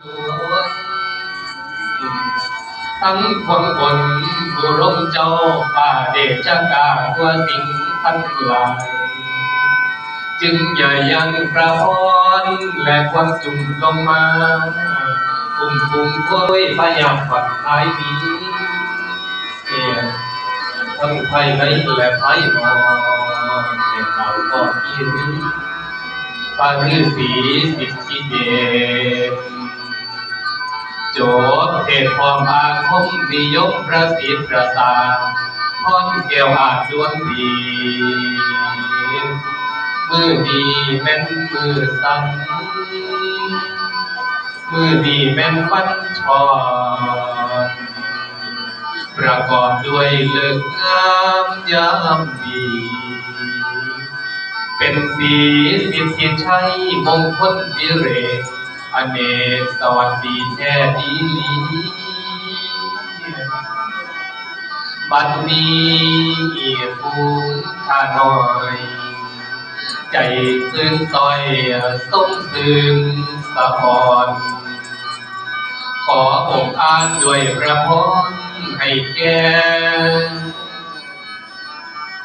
ทั้งคนคนบุรมเจ้าป่าเดชะกาตัวสิงทั้งหลาย จึงอย่ายังพระพรและความจุ่มลงมาคุมคุมโวยพยายาฝันทายนี้เอียทั้งไพ่ในและไพ่นอนเด็กเราก็อีรีปาฤาษีสิทธิเดช เทศความอาคมนิยมประสิทธิ์ประสาทพรเกี่ยวอาจดวงดี มือดีแม่นมือสั่นมือดีแม่นวันชอนประกอบด้วยเลิกงามยามดี เป็นสีสิทธิชัยมงคลวิเรศ อเนกสวัสดีแท้ดีลีบัดนี้ภูมิชาน้อย ใจซึ้งต้อยสมซึ้งสะพอนขอองค์อ่านด้วยพระพรให้แก่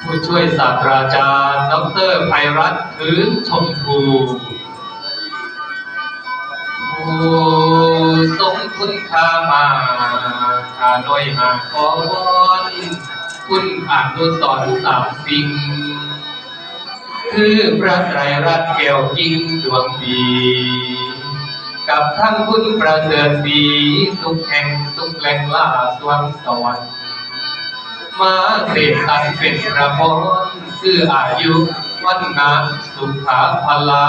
ผู้ช่วยศาสตราจารย์ดรไพรัตน์พื้นชมพู ผู้ทรงคุณค่ามาชาน้อยหาขอวอนคุณอนุสรณ์สามสิ่ง คือพระไตรรัตน์แก้วยิ่งดวงดี กับทั้งคุณประเสริฐสีทุกแห่งทุกแหล่งล่าสวงสวรรค์มาเสกสรรเป็นพระพรคืออายุวันนาสุขาพลา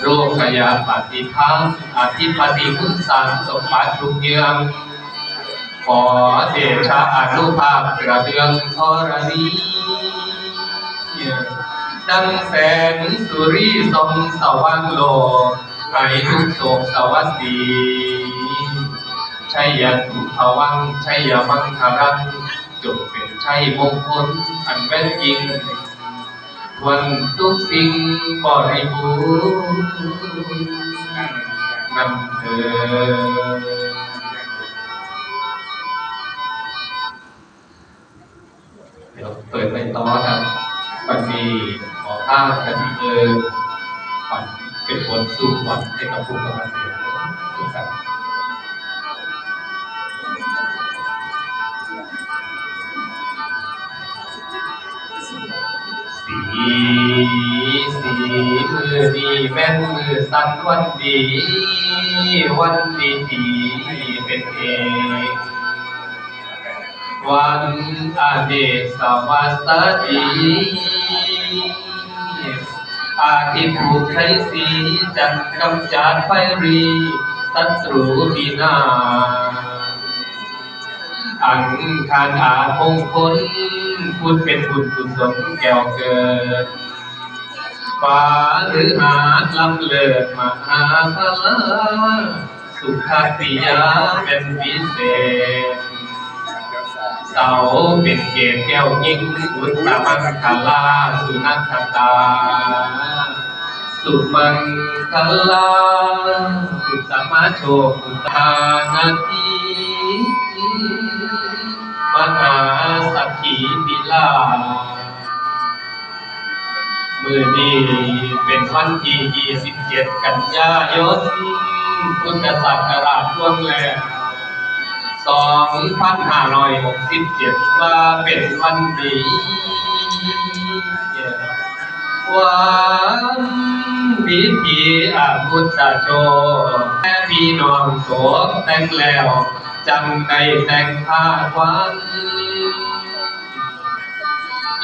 โรคยาปฏิภาณอธิปติคุณสารสมบัติทุกเยืองขอเดชะอนุภาพกระเดืองธรณีดังแสงสุรีทรงสว่างโลกให้ทุกโศกสวัสดีชัยยตุภวังชัยยมังคารังจงเป็นชัยมงคลอันแม่นยิง วันทุกสิ่งบริบูรณ์นั่นเถิดเดี๋ยวเปิดไปต่อครับวันนี้ขอข้าวกันเออฝันเป็นบทสู่ฝันให้กับผู้กำลังเรียนทุกท่าน สีสีมือดีแม่นมือสันวันดี วันดีดีเป็นเอกวันอาเดชสวัสดีอาทิตย์ถูกใช้สีจันกำจัดไฟรีศัตรูบีนา อังคารอาคงคลพุทธเป็นบุญกุศลแก้วเกิดฟ้าหรือหาลำเลิศมหาพลาสุขาติยาเป็นพิเศษเสาเป็นเกศแก้วยิ่งอุตตมังคลาสุนัขตา สุมังคลาสุตมะโชกุตานาที สักขีปิลามือนี้เป็นวันที่ 27 กันยายน พุทธศักราชล่วงแล้ว2567 ว่าเป็นวันดีวันพิธีอาพุทธโชแม่พี่น้องโสมแต่งแล้ว จังได้แต่งผ้าควัน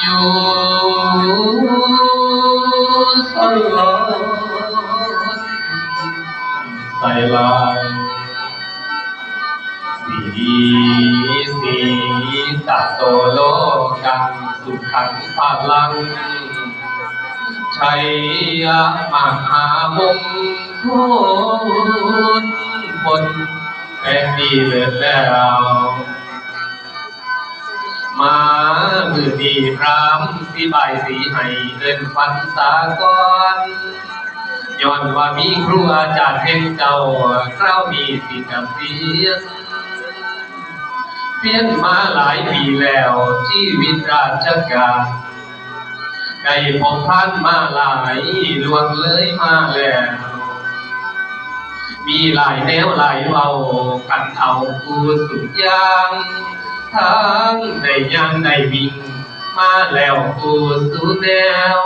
อยู่สลอนใส่ลายสีสีตาโตโลกังสุขังพลังชัยมหามงคลผลแผ่ นดีเลิศแล้วมามือดีพรามสีใบายสีให้เดินฟันสากรย้อนว่ามีครูอาจารย์แห่งเจ้าคราวนี้สิเกษียณเปลี่ยนมาหลายปีแล้วชีวิตราชการได้พบผ่านมาหลายล่วงเลยมาแล้ว มีหลายแนวหลายเว้ากันเอากูสุดยางทางในยังในวิ่งมาแล้วกูสู่แนว